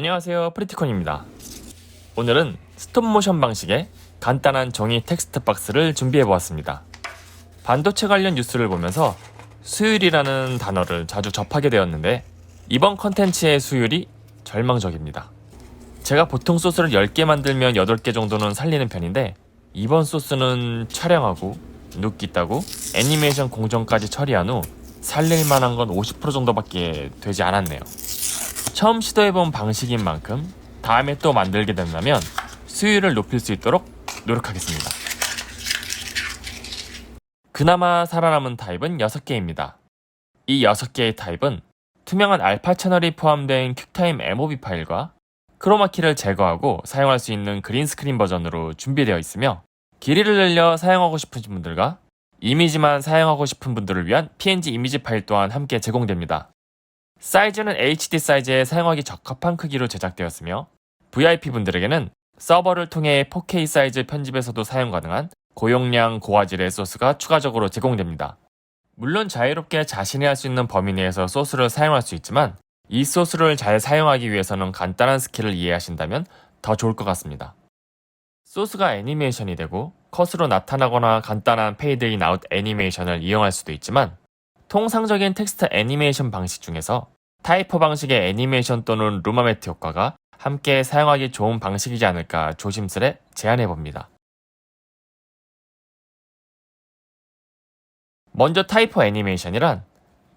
안녕하세요. 프리티콘입니다. 오늘은 스톱모션 방식의 간단한 종이 텍스트 박스를 준비해 보았습니다. 반도체 관련 뉴스를 보면서 수율이라는 단어를 자주 접하게 되었는데 이번 컨텐츠의 수율이 절망적입니다. 제가 보통 소스를 10개 만들면 8개 정도는 살리는 편인데 이번 소스는 촬영하고 눕기 따고 애니메이션 공정까지 처리한 후 살릴 만한 건 50% 정도밖에 되지 않았네요 처음 시도해본 방식인 만큼 다음에 또 만들게 된다면 수율을 높일 수 있도록 노력하겠습니다. 그나마 살아남은 타입은 6개입니다. 이 6개의 타입은 투명한 알파 채널이 포함된 퀵타임 MOV 파일과 크로마키를 제거하고 사용할 수 있는 그린 스크린 버전으로 준비되어 있으며 길이를 늘려 사용하고 싶으신 분들과 이미지만 사용하고 싶은 분들을 위한 PNG 이미지 파일 또한 함께 제공됩니다. 사이즈는 HD 사이즈에 사용하기 적합한 크기로 제작되었으며 VIP 분들에게는 서버를 통해 4K 사이즈 편집에서도 사용 가능한 고용량 고화질의 소스가 추가적으로 제공됩니다. 물론 자유롭게 자신이 할 수 있는 범위 내에서 소스를 사용할 수 있지만 이 소스를 잘 사용하기 위해서는 간단한 스킬을 이해하신다면 더 좋을 것 같습니다. 소스가 애니메이션이 되고 컷으로 나타나거나 간단한 페이드 인 아웃 애니메이션을 이용할 수도 있지만 통상적인 텍스트 애니메이션 방식 중에서 타이퍼 방식의 애니메이션 또는 루마매트 효과가 함께 사용하기 좋은 방식이지 않을까 조심스레 제안해 봅니다. 먼저 타이퍼 애니메이션이란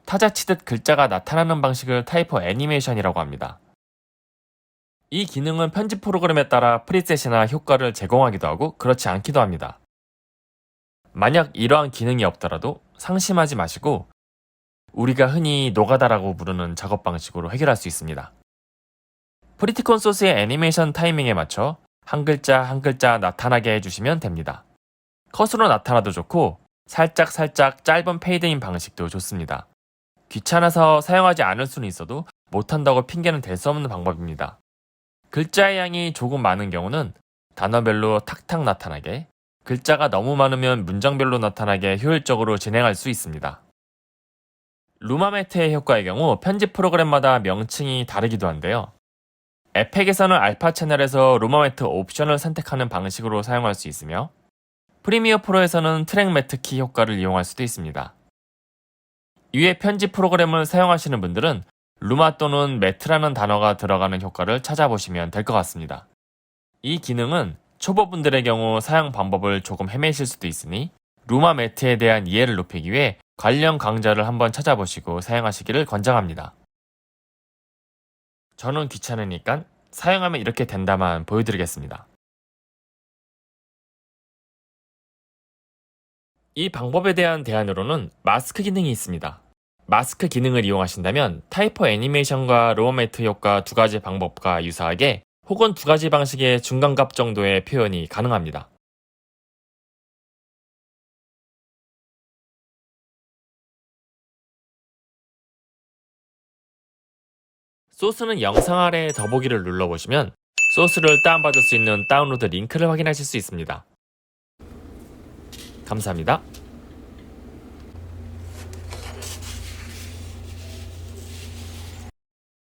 타자 치듯 글자가 나타나는 방식을 타이퍼 애니메이션이라고 합니다. 이 기능은 편집 프로그램에 따라 프리셋이나 효과를 제공하기도 하고 그렇지 않기도 합니다. 만약 이러한 기능이 없더라도 상심하지 마시고 우리가 흔히 노가다라고 부르는 작업 방식으로 해결할 수 있습니다. 프리티콘 소스의 애니메이션 타이밍에 맞춰 한 글자 한 글자 나타나게 해주시면 됩니다. 컷으로 나타나도 좋고 살짝 살짝 짧은 페이드인 방식도 좋습니다. 귀찮아서 사용하지 않을 수는 있어도 못한다고 핑계는 댈수 없는 방법입니다. 글자의 양이 조금 많은 경우는 단어별로 탁탁 나타나게, 글자가 너무 많으면 문장별로 나타나게 효율적으로 진행할 수 있습니다. 루마매트의 효과의 경우 편집 프로그램마다 명칭이 다르기도 한데요. 에펙에서는 알파 채널에서 루마매트 옵션을 선택하는 방식으로 사용할 수 있으며 프리미어 프로에서는 트랙 매트 키 효과를 이용할 수도 있습니다. 이외 편집 프로그램을 사용하시는 분들은 루마 또는 매트라는 단어가 들어가는 효과를 찾아보시면 될 것 같습니다. 이 기능은 초보분들의 경우 사용 방법을 조금 헤매실 수도 있으니 루마 매트에 대한 이해를 높이기 위해 관련 강좌를 한번 찾아보시고 사용하시기를 권장합니다. 저는 귀찮으니까 사용하면 이렇게 된다만 보여드리겠습니다. 이 방법에 대한 대안으로는 마스크 기능이 있습니다. 마스크 기능을 이용하신다면 타이퍼 애니메이션과 로어매트 효과 두 가지 방법과 유사하게 혹은 두 가지 방식의 중간값 정도의 표현이 가능합니다. 소스는 영상 아래 더보기를 눌러보시면 소스를 다운받을 수 있는 다운로드 링크를 확인하실 수 있습니다. 감사합니다.